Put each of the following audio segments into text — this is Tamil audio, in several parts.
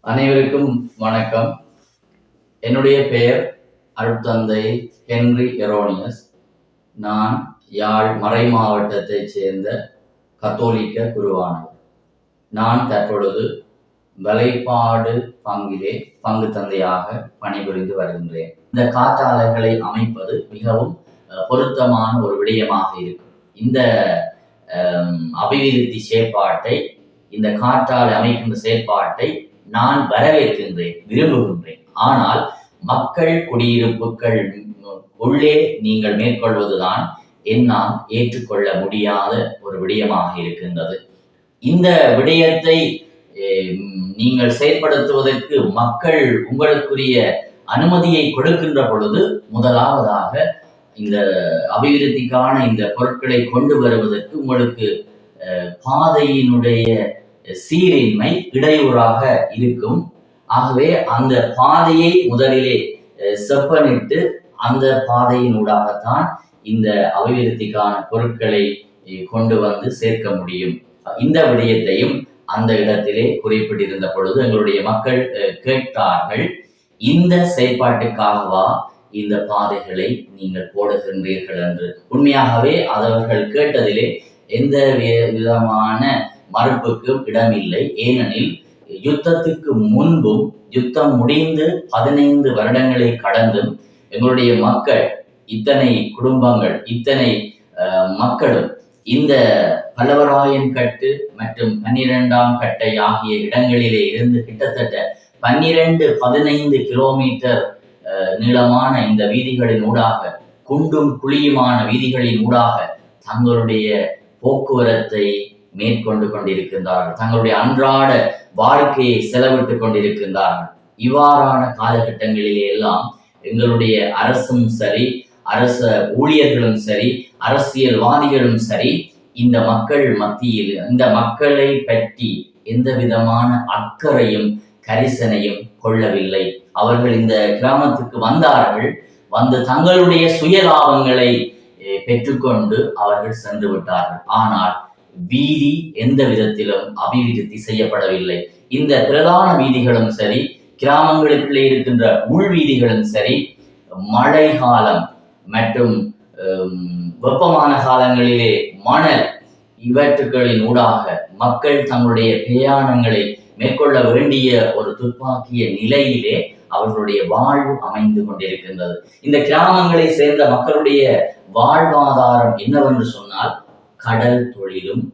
அனைவருக்கும் வணக்கம். என்னுடைய பெயர் அருட்தந்தை ஹென்றி எரோனியஸ். நான் யாழ் மறை மாவட்டத்தைச் சேர்ந்த கத்தோலிக்க குருவானவர். நான் தற்பொழுது வலைப்பாடு பங்கிலே பங்கு தந்தையாக பணிபுரிந்து வருகின்றேன். இந்த காற்றாலைகளை அமைப்பது மிகவும் பொருத்தமான ஒரு விடயமாக இருக்கும். இந்த அபிவிருத்தி செயற்பாட்டை இந்த காற்றாலை அமைக்கின்ற செயற்பாட்டை நான் வரவேற்கின்றேன் விரும்புகின்றேன். ஆனால் மக்கள் குடியிருப்புகள் உள்ளே நீங்கள் மேற்கொள்வதுதான் என்னால் ஏற்றுக்கொள்ள முடியாத ஒரு விடயமாக இருக்கின்றது. இந்த விடயத்தை நீங்கள் செயற்படுத்துவதற்கு மக்கள் உங்களுக்குரிய அனுமதியை கொடுக்கின்ற பொழுது முதலாவதாக இந்த அபிவிருத்திக்கான இந்த பொருட்களை கொண்டு வருவதற்கு உங்களுக்கு அஹ், பாதையினுடைய சீரின்மை இடையூறாக இருக்கும். ஆகவே அந்த பாதையை முதலிலே செப்பனிட்டு அந்த பாதையினூடாகத்தான் இந்த அபிவிருத்திக்கான பொருட்களை கொண்டு வந்து சேர்க்க முடியும். இந்த விடயத்தையும் அந்த இடத்திலே குறிப்பிட்டிருந்த பொழுது எங்களுடைய மக்கள் கேட்டார்கள் இந்த செயற்பாட்டுக்காகவா இந்த பாதைகளை நீங்கள் போடுகின்றீர்கள்? என்று. உண்மையாகவே அவர்கள் கேட்டதிலே எந்த விதமான மறுப்புக்கும் இடமில்லை. ஏனெனில் யுத்தத்துக்கு முன்பும் யுத்தம் முடிந்து பதினைந்து வருடங்களை கடந்தும் எங்களுடைய மக்கள் இத்தனை குடும்பங்கள் இத்தனை அஹ், மக்களும் இந்த பல்லவராயன் கட்டு மற்றும் பன்னிரெண்டாம் கட்டை ஆகிய இடங்களிலே இருந்து கிட்டத்தட்ட பன்னிரண்டு பதினைந்து கிலோமீட்டர் அஹ், நீளமான இந்த வீதிகளின் ஊடாக குண்டும் குழியுமான வீதிகளின் ஊடாக தங்களுடைய போக்குவரத்தை மேற்கொண்டு கொண்டிருக்கின்றார்கள். தங்களுடைய அன்றாட வாழ்க்கையை செலவிட்டுக் கொண்டிருக்கின்றார்கள். இவ்வாறான காலகட்டங்களிலே எல்லாம் எங்களுடைய அரசும் சரி அரச ஊழியர்களும் சரி அரசியல்வாதிகளும் சரி இந்த மக்கள் மத்தியில் இந்த மக்களை பற்றி எந்த விதமான அக்கறையும் கரிசனையும் கொள்ளவில்லை. அவர்கள் இந்த கிராமத்துக்கு வந்தார்கள். வந்து தங்களுடைய சுயலாபங்களை eh, பெற்றுக்கொண்டு அவர்கள் சென்று விட்டார்கள். ஆனால் வீதி எந்த விதத்திலும் அபிவிருத்தி செய்யப்படவில்லை. இந்த பிரதான வீதிகளும் சரி கிராமங்களுக்குள்ளே இருக்கின்ற உள் வீதிகளும் சரி மழை காலம் மற்றும் வெப்பமான காலங்களிலே மணல் இவற்றுகளின் ஊடாக மக்கள் தங்களுடைய பிரயாணங்களை மேற்கொள்ள வேண்டிய ஒரு துப்பாக்கிய நிலையிலே அவர்களுடைய வாழ்வு அமைந்து கொண்டிருக்கின்றது. இந்த கிராமங்களை சேர்ந்த மக்களுடைய வாழ்வாதாரம் என்னவென்று சொன்னால் கடல் தொழிலும்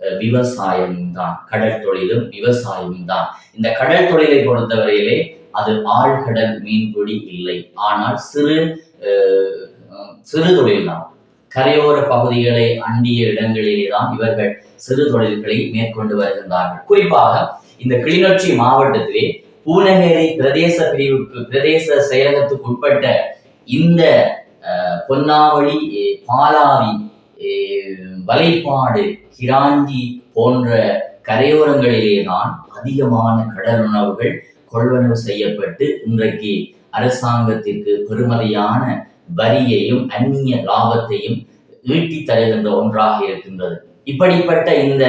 அஹ், விவசாயமும் தான். கடல் தொழிலும் விவசாயமும் தான். இந்த கடல் தொழிலை பொறுத்தவரையிலே அது ஆழ்கடல் மீன்பிடி இல்லை. ஆனால் சிறு அஹ், சிறு தொழில் தான். கரையோர பகுதிகளை அண்டிய இடங்களிலே தான் இவர்கள் சிறு தொழில்களை மேற்கொண்டு வருகின்றார்கள். குறிப்பாக இந்த கிளிநொச்சி மாவட்டத்திலே பூனகேரி பிரதேச பிரிவுக்கு பிரதேச செயலகத்துக்கு உட்பட்ட இந்த அஹ், பொன்னாவளி பாலாவி வலைப்பாடு கிராஞ்சி போன்ற கரையோரங்களிலே தான் அதிகமான கடல் உணவுகள் கொள்வனவு செய்யப்பட்டு இன்றைக்கு அரசாங்கத்திற்கு பெருமதியான வரியையும் அந்நிய லாபத்தையும் ஈட்டி தருகின்ற ஒன்றாக இருக்கின்றது. இப்படிப்பட்ட இந்த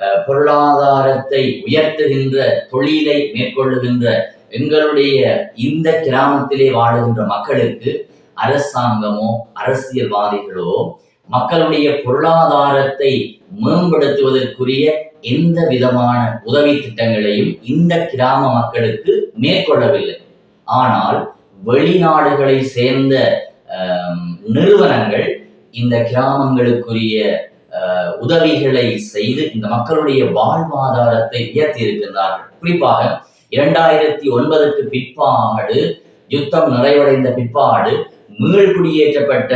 அஹ், பொருளாதாரத்தை உயர்த்துகின்ற தொழிலை மேற்கொள்ளுகின்ற எங்களுடைய இந்த கிராமத்திலே வாழுகின்ற மக்களுக்கு அரசாங்கமோ அரசியல்வாதிகளோ மக்களுடைய பொருளாதாரத்தை மேம்படுத்துவதற்குரிய எந்த விதமான உதவி திட்டங்களையும் இந்த கிராம மக்களுக்கு மேற்கொள்ளவில்லை. ஆனால் வெளிநாடுகளை சேர்ந்த நிறுவனங்கள் இந்த கிராமங்களுக்குரிய உதவிகளை செய்து இந்த மக்களுடைய வாழ்வாதாரத்தை உயர்த்தி இருக்கின்றார்கள் குறிப்பாக இரண்டாயிரத்தி ஒன்பதுக்கு பிற்பாடு யுத்தம் நிறைவடைந்த பிற்பாடு மீள் குடியேற்றப்பட்ட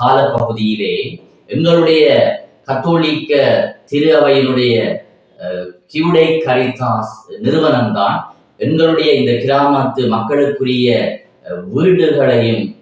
காலப்பகுதியிலே எங்களுடைய கத்தோலிக்க திரு அவையினுடைய கியூடை கரிதாஸ் நிறுவனம்தான் எங்களுடைய இந்த கிராமத்து மக்களுக்குரிய வீடுகளையும்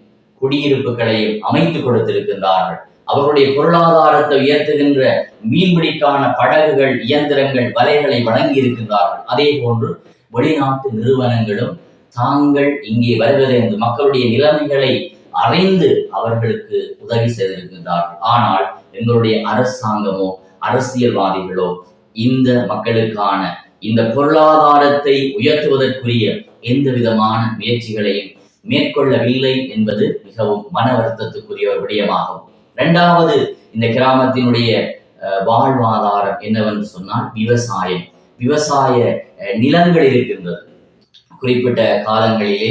குடியிருப்புகளையும் அமைத்து கொடுத்திருக்கின்றார்கள். அவர்களுடைய பொருளாதாரத்தை உயர்த்துகின்ற மீன்பிடிக்கான படகுகள் இயந்திரங்கள் வலைகளை வழங்கி இருக்கின்றார்கள் அதே போன்று வெளிநாட்டு நிறுவனங்களும் தாங்கள் இங்கே வருவதை மக்களுடைய நிலைமைகளை அறிந்து அவர்களுக்கு உதவி செய்திருக்கின்றார்கள். ஆனால் எங்களுடைய அரசாங்கமோ அரசியல்வாதிகளோ இந்த மக்களுக்கான இந்த பொருளாதாரத்தை உயர்த்துவதற்குரிய எந்த விதமான முயற்சிகளையும் மேற்கொள்ளவில்லை என்பது மிகவும் மன வருத்தத்துக்குரிய ஒரு விடயமாகும். இரண்டாவது இந்த கிராமத்தினுடைய அஹ், வாழ்வாதாரம் என்னவென்று சொன்னால் விவசாயம். விவசாய அஹ், நிலங்கள் இருக்கின்றது. குறிப்பிட்ட காலங்களிலே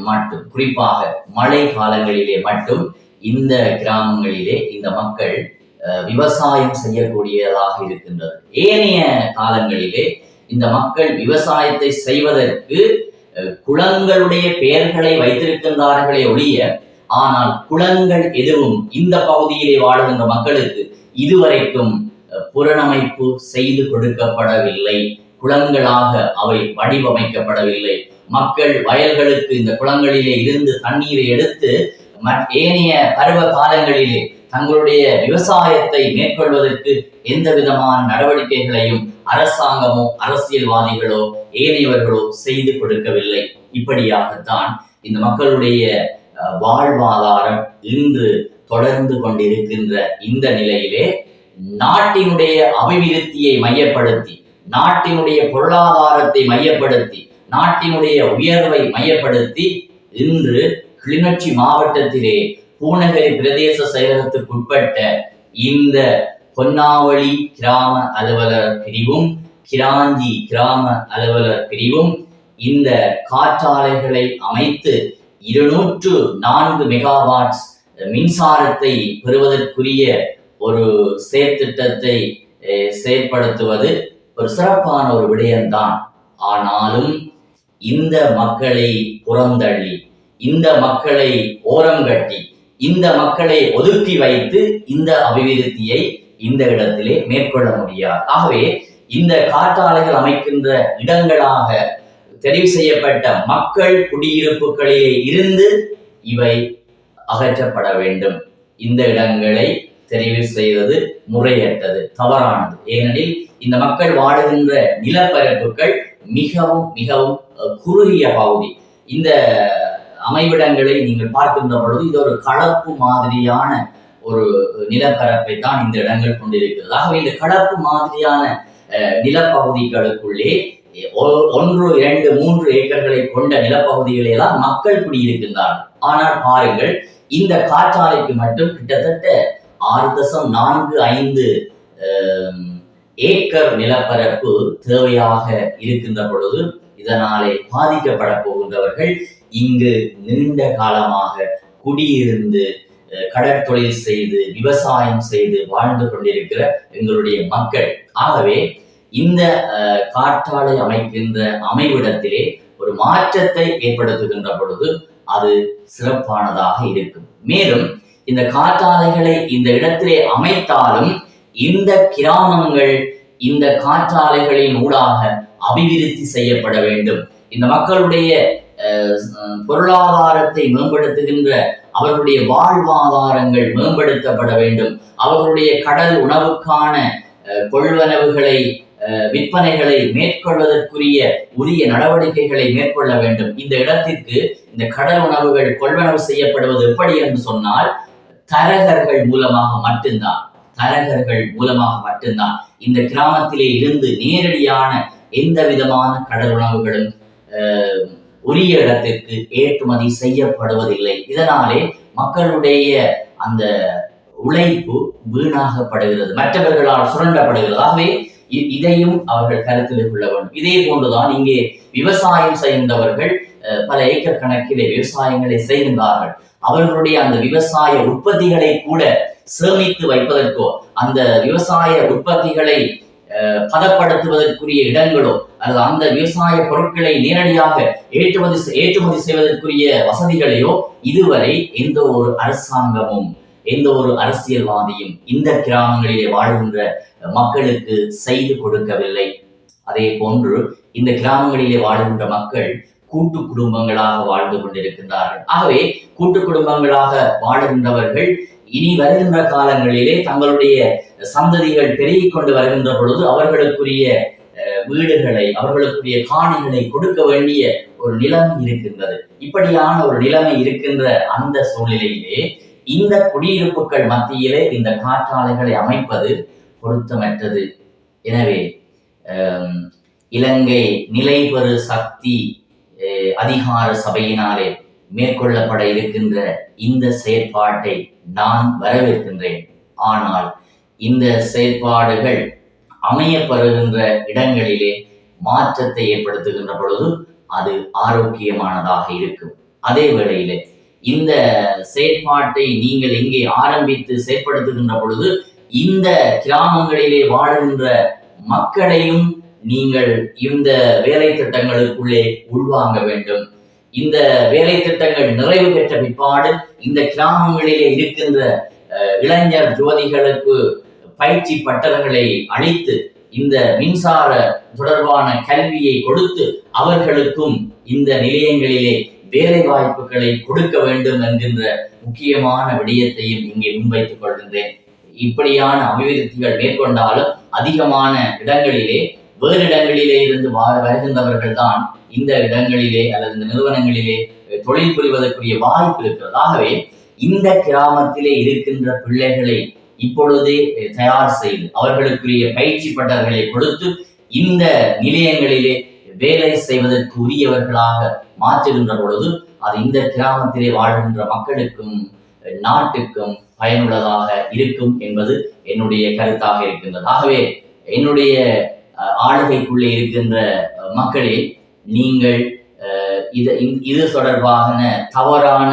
மட்டும் குறிப்பாக மழை காலங்களிலே மட்டும் இந்த கிராமங்களிலே இந்த மக்கள் அஹ், விவசாயம் செய்யக்கூடியதாக இருக்கின்றது. ஏனைய காலங்களிலே இந்த மக்கள் விவசாயத்தை செய்வதற்கு அஹ், குளங்களுடைய பெயர்களை வைத்திருக்கின்றார்களே ஒழிய ஆனால் குளங்கள் எதுவும் இந்த பகுதியிலே வாழுகின்ற மக்களுக்கு இதுவரைக்கும் அஹ், செய்து கொடுக்கப்படவில்லை. குளங்களாக அவை வடிவமைக்கப்படவில்லை. மக்கள் வயல்களுக்கு இந்த குளங்களிலே இருந்து தண்ணீரை எடுத்து ஏனைய பருவ காலங்களிலே தங்களுடைய விவசாயத்தை மேற்கொள்வதற்கு எந்த விதமான நடவடிக்கைகளையும் அரசாங்கமோ அரசியல்வாதிகளோ ஏனையவர்களோ செய்து கொடுக்கவில்லை. இப்படியாகத்தான் இந்த மக்களுடைய அஹ், வாழ்வாதாரம் இன்று தொடர்ந்து கொண்டிருக்கின்ற இந்த நிலையிலே நாட்டினுடைய அபிவிருத்தியை மையப்படுத்தி நாட்டினுடைய பொருளாதாரத்தை மையப்படுத்தி நாட்டினுடைய உயர்வை மையப்படுத்தி இன்று கிளிநொச்சி மாவட்டத்திலே பூநகரி பிரதேச செயலகத்துக்குட்பட்ட இந்த பொன்னாவளி கிராம அலுவலர் பிரிவும் கிராஞ்சி கிராம அலுவலர் பிரிவும் இந்த காற்றாலைகளை அமைத்து இருநூற்று நான்கு மெகாவாட்ஸ் மின்சாரத்தை பெறுவதற்குரிய ஒரு செயற்திட்டத்தை அஹ், செயற்படுத்துவது ஒரு சிறப்பான ஒரு விடயம்தான். ஆனாலும் இந்த மக்களை புறந்தள்ளி இந்த மக்களை ஓரங்கட்டி இந்த மக்களை ஒதுக்கி வைத்து இந்த அபிவிருத்தியை இந்த இடத்திலே மேற்கொள்ள முடியாது. ஆகவே இந்த காற்றாலைகள் அமைக்கின்ற இடங்களாக தெரிவு செய்யப்பட்ட மக்கள் குடியிருப்புகளிலே இருந்து இவை அகற்றப்பட வேண்டும். இந்த இடங்களை தெரிவு செய்வது முறையற்றது தவறானது. ஏனெனில் இந்த மக்கள் வாழுகின்ற நிலப்பரப்புகள் மிகவும் மிகவும் குறுகிய பகுதி. இந்த அமைவிடங்களை நீங்கள் பார்க்கின்ற பொழுது இது ஒரு கலப்பு மாதிரியான ஒரு நிலப்பரப்பை தான் இந்த இடங்கள் கொண்டிருக்கிறது. ஆகவே இந்த கலப்பு மாதிரியான அஹ், நிலப்பகுதிகளுக்குள்ளே ஒ- ஒன்று இரண்டு மூன்று ஏக்கர்களை கொண்ட நிலப்பகுதிகளை எல்லாம் மக்கள் குடியிருக்கின்றார்கள். ஆனால் பாருங்கள் இந்த காற்றாலைக்கு மட்டும் கிட்டத்தட்ட ஆறு தசம் நான்கு ஐந்து ஏக்கர் நிலப்பரப்பு தேவையாக இருக்கின்ற பொழுது இதனாலே பாதிக்கப்பட போகின்றவர்கள் இங்கு நீண்ட காலமாக குடியிருந்து அஹ், கடற்தொழில் செய்து விவசாயம் செய்து வாழ்ந்து கொண்டிருக்கிற எங்களுடைய மக்கள். ஆகவே இந்த காற்றாலை அமைக்கின்ற அமைவிடத்திலே ஒரு மாற்றத்தை ஏற்படுத்துகின்ற பொழுது அது சிறப்பானதாக இருக்கும். மேலும் இந்த காற்றாலைகளை இந்த இடத்திலே அமைத்தாலும் இந்த கிராமங்கள் இந்த காற்றாலைகளின் ஊடாக அபிவிருத்தி செய்யப்பட வேண்டும். இந்த மக்களுடைய அஹ், பொருளாதாரத்தை மேம்படுத்துகின்ற அவர்களுடைய வாழ்வாதாரங்கள் மேம்படுத்தப்பட வேண்டும். அவர்களுடைய கடல் உணவுக்கான அஹ், கொள்வனவுகளை அஹ், விற்பனைகளை மேற்கொள்வதற்குரிய உரிய நடவடிக்கைகளை மேற்கொள்ள வேண்டும். இந்த இடத்திற்கு இந்த கடல் உணவுகள் கொள்வனவு செய்யப்படுவது எப்படி என்று சொன்னால் தரகர்கள் மூலமாக மட்டும்தான். தரகர்கள் மூலமாக மட்டும்தான் இந்த கிராமத்திலே இருந்து நேரடியான எந்த விதமான கடல் உணவுகளும் உரிய இடத்திற்கு ஏற்றுமதி செய்யப்படுவதில்லை. இதனாலே மக்களுடைய அந்த உழைப்பு வீணாகப்படுகிறது. மற்றவர்களால் சுரண்டப்படுகிறது. ஆகவே இ- இதையும் அவர்கள் கருத்தில் கொள்ள வேண்டும். இதே போன்றுதான் இங்கே விவசாயம் செய்கின்றவர்கள் பல ஏக்கர் கணக்கிலே விவசாயங்களை செய்கின்றார்கள். அவர்களுடைய அந்த விவசாய உற்பத்திகளை கூட சேமித்து வைப்பதற்கோ அந்த விவசாய உற்பத்திகளை பதப்படுத்துவதற்குரிய இடங்களோ அல்லது அந்த விவசாய பொருட்களை நேரடியாக ஏற்றுமதி ஏற்றுமதி செய்வதற்குரிய வசதிகளையோ இதுவரை எந்த ஒரு அரசாங்கமும் எந்த ஒரு அரசியல்வாதியும் இந்த கிராமங்களிலே வாழ்கின்ற மக்களுக்கு செய்து கொடுக்கவில்லை. அதே போன்று இந்த கிராமங்களிலே வாழ்கின்ற மக்கள் கூட்டு குடும்பங்களாக வாழ்ந்து கொண்டிருக்கின்றார்கள். ஆகவே கூட்டு குடும்பங்களாக வாழுகின்றவர்கள் இனி வருகின்ற காலங்களிலே தங்களுடைய சந்ததிகள் பெருகிக் கொண்டு வருகின்ற பொழுது அவர்களுக்குரிய வீடுகளை அவர்களுக்குரிய காணிகளை கொடுக்க வேண்டிய ஒரு நிலைமை இருக்கின்றது. இப்படியான ஒரு நிலைமை இருக்கின்ற அந்த சூழ்நிலையிலே இந்த குடியிருப்புகள் மத்தியிலே இந்த காற்றாலைகளை அமைப்பது பொருத்தமற்றது. எனவே இலங்கை நிலைபெறு சக்தி அதிகார சபையினாலே மேற்கொள்ளப்பட இருக்கின்ற இந்த செயற்பாட்டை நான் வரவேற்கின்றேன். ஆனால் இந்த செயற்பாடுகள் அமையப்பெறுகின்ற இடங்களிலே மாற்றத்தை ஏற்படுத்துகின்ற பொழுது அது ஆரோக்கியமானதாக இருக்கும். அதே வேளையிலே இந்த செயற்பாட்டை நீங்கள் இங்கே ஆரம்பித்து செயற்படுத்துகின்ற பொழுது இந்த கிராமங்களிலே வாழுகின்ற மக்களையும் நீங்கள் இந்த வேலை திட்டங்களுக்குள்ளே உள்வாங்க வேண்டும். இந்த வேலை திட்டங்கள் நிறைவு பெற்ற பிற்பாடு இந்த கிராமங்களிலே இருக்கின்ற அஹ், இளைஞர் ஜோதிகளுக்கு பயிற்சி பட்டறைகளை அளித்து இந்த மின்சார தொடர்பான கல்வியை கொடுத்து அவர்களுக்கும் இந்த நிலையங்களிலே வேலை வாய்ப்புகளை கொடுக்க வேண்டும் என்கின்ற முக்கியமான விடயத்தையும் இங்கே முன்வைத்துக் கொள்கின்றேன். இப்படியான அபிவிருத்திகள் மேற்கொண்டாலும் அதிகமான இடங்களிலே வேறு இடங்களிலே இருந்து வருகின்றவர்கள் தான் இந்த இடங்களிலே அல்லது இந்த நிறுவனங்களிலே தொழில் புரிவதற்குரிய வாய்ப்பு இருக்கிறது. ஆகவே இந்த கிராமத்திலே இருக்கின்ற பிள்ளைகளை இப்பொழுதே தயார் செய்து அவர்களுக்குரிய பயிற்சி பட்டர்களை கொடுத்து இந்த நிலையங்களிலே வேலை செய்வதற்கு உரியவர்களாக மாற்றுகின்ற பொழுது அது இந்த கிராமத்திலே வாழ்கின்ற மக்களுக்கும் நாட்டுக்கும் பயனுள்ளதாக இருக்கும் என்பது என்னுடைய கருத்தாக இருக்கின்றது. ஆகவே என்னுடைய ஆளுகைக்குள்ளே இருக்கின்ற மக்களே நீங்கள் இது இது தொடர்பான தவறான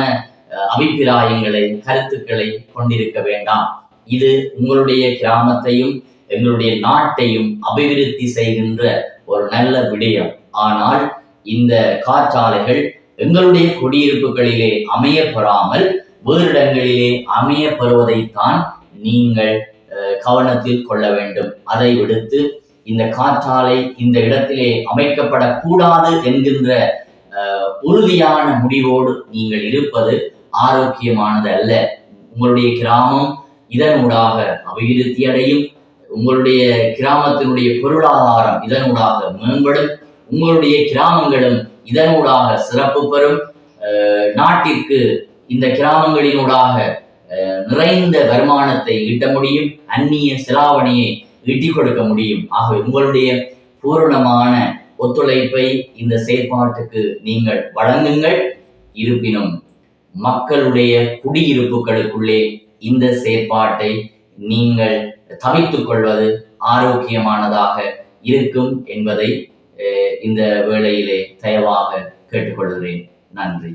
அபிப்பிராயங்களை கருத்துக்களை கொண்டிருக்க வேண்டாம். இது உங்களுடைய கிராமத்தையும் எங்களுடைய நாட்டையும் அபிவிருத்தி செய்கின்ற ஒரு நல்ல விடயம். ஆனால் இந்த காற்றாலைகள் எங்களுடைய குடியிருப்புகளிலே அமையப்பெறாமல் வேறு இடங்களிலே அமையப்பெறுவதைத்தான் நீங்கள் கவனத்தில் கொள்ள வேண்டும். அதை விடுத்து இந்த காற்றாலை இந்த இடத்திலே அமைக்கப்படக்கூடாது என்கின்ற உறுதியான முடிவோடு நீங்கள் இருப்பது ஆரோக்கியமானது அல்ல. உங்களுடைய கிராமம் இதனூடாக அபிவிருத்தி அடையும் உங்களுடைய கிராமத்தினுடைய பொருளாதாரம் இதனூடாக மேம்படும் உங்களுடைய கிராமங்களும் இதனூடாக சிறப்பு பெறும். நாட்டிற்கு இந்த கிராமங்களினூடாக நிறைந்த வருமானத்தை ஈட்ட முடியும். அந்நிய செலாவணியை ஈட்டி கொடுக்க முடியும் ஆகவே உங்களுடைய பூரணமான ஒத்துழைப்பை இந்த செயற்பாட்டுக்கு நீங்கள் வழங்குங்கள். இருப்பினும் மக்களுடைய குடியிருப்புகளுக்குள்ளே இந்த செயற்பாட்டை நீங்கள் தவித்துக் கொள்வது ஆரோக்கியமானதாக இருக்கும் என்பதை அஹ், இந்த வேளையிலே தயவாக கேட்டுக்கொள்கிறேன். நன்றி.